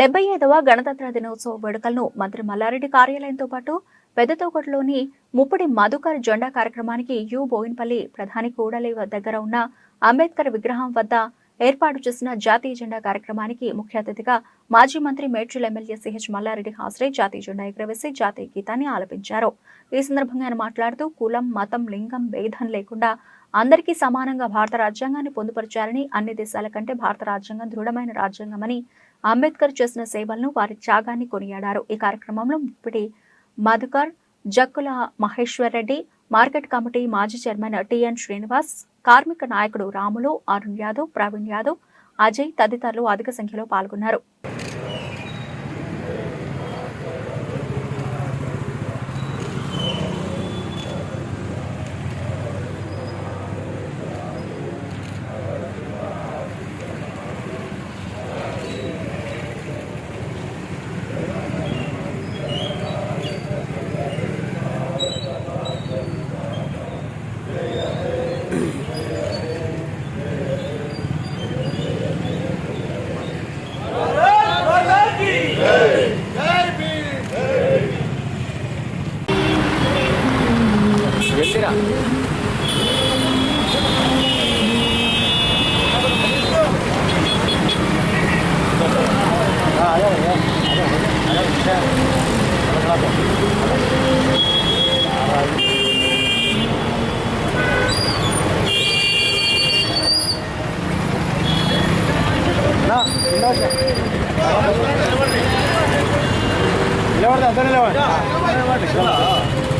డెబ్బై ఐదవ గణతంత్ర దినోత్సవ వేడుకలను మంత్రి మల్లారెడ్డి కార్యాలయంతో పాటు పెద్దతోకటలోని ముప్పటి మధుకర్ జెండా కార్యక్రమానికి యు బోయిన్పల్లి ప్రధాని కూడలి దగ్గర ఉన్న అంబేద్కర్ విగ్రహం వద్ద ఏర్పాటు చేసిన జాతీయ జెండా కార్యక్రమానికి ముఖ్య అతిథిగా మాజీ మంత్రి మేడ్చల్ ఎమ్మెల్యే సిహెచ్ మల్లారెడ్డి హాజరై జాతీయ జెండా ఎగురవేసి జాతీయ గీతాన్ని ఆలపించారు. ఈ సందర్భంగా ఆయన మాట్లాడుతూ కులం మతం లింగం భేదం లేకుండా అందరికీ సమానంగా భారత రాజ్యాంగాన్ని పొందుపరిచారని అన్ని దేశాల కంటే భారత రాజ్యాంగం దృఢమైన రాజ్యాంగమని అంబేద్కర్ చేసిన సేవలను వారి త్యాగాన్ని కొనియాడారు. ఈ కార్యక్రమంలో ఇప్పటి మధుకర్ జక్కుల మహేశ్వర్ రెడ్డి మార్కెట్ కమిటీ మాజీ చైర్మన్ టిఎన్ శ్రీనివాస్ కార్మిక నాయకుడు రాములు అరుణ్ యాదవ్ ప్రవీణ్ యాదవ్ అజయ్ తదితరులు అధిక సంఖ్యలో పాల్గొన్నారు. や。Ah, ada, ada, ada, ada bisa, ada apa? Ada. Nah, ini aja. Lewat, lewat, lewat. Lewat, lewat.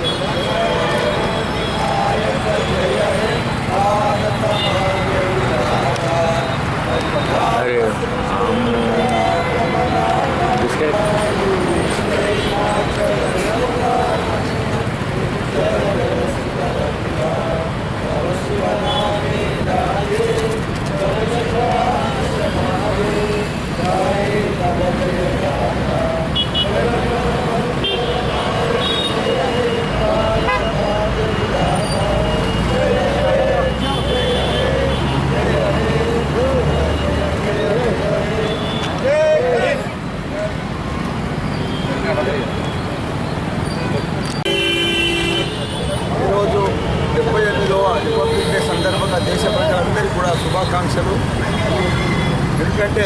ఎందుకంటే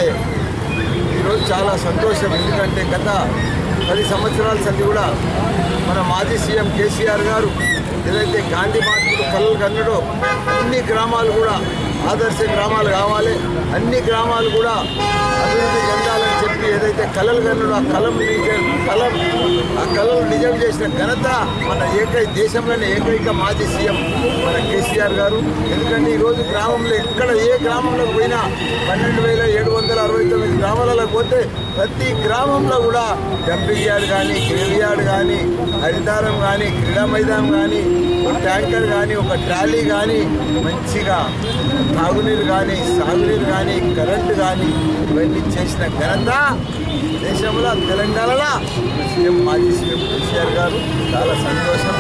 ఈరోజు చాలా సంతోషం. ఎందుకంటే గత పది సంవత్సరాల సంది కూడా మన మాజీ సీఎం కేసీఆర్ గారు ఏదైతే గాంధీ మార్పులు కళ్ళు కన్నడో అన్ని గ్రామాలు కూడా ఆదర్శ గ్రామాలు కావాలి. అన్ని గ్రామాలు కూడా అభివృద్ధి చెందాలి చెప్పి ఏదైతే కలలు కన్నాడో ఆ కళం నిజ- కలం ఆ కళలు నిజం చేసిన ఘనత మన ఏకై దేశంలోనే ఏకైక మాజీ సీఎం మన కేసీఆర్ గారు. ఎందుకంటే ఈరోజు గ్రామంలో ఎక్కడ ఏ గ్రామంలోకి పోయినా పన్నెండు వేల ఏడు వందల అరవై తొమ్మిది గ్రామాలలో పోతే ప్రతి గ్రామంలో కూడా డంపింగ్ యార్డ్ కానీ గ్రేవ్ యార్డ్ కానీ హరితారం కానీ క్రీడా మైదానం కానీ ఒక ట్యాంకర్ కానీ ఒక ట్రాలీ కానీ మంచిగా తాగునీరు కానీ సాగునీరు కానీ కరెంటు కానీ ఇవన్నీ చేసిన ఘనత దేశంలో తెలంగాణలో. సీఎం మాజీ సీఎం కేసీఆర్ గారు చాలా సంతోషం.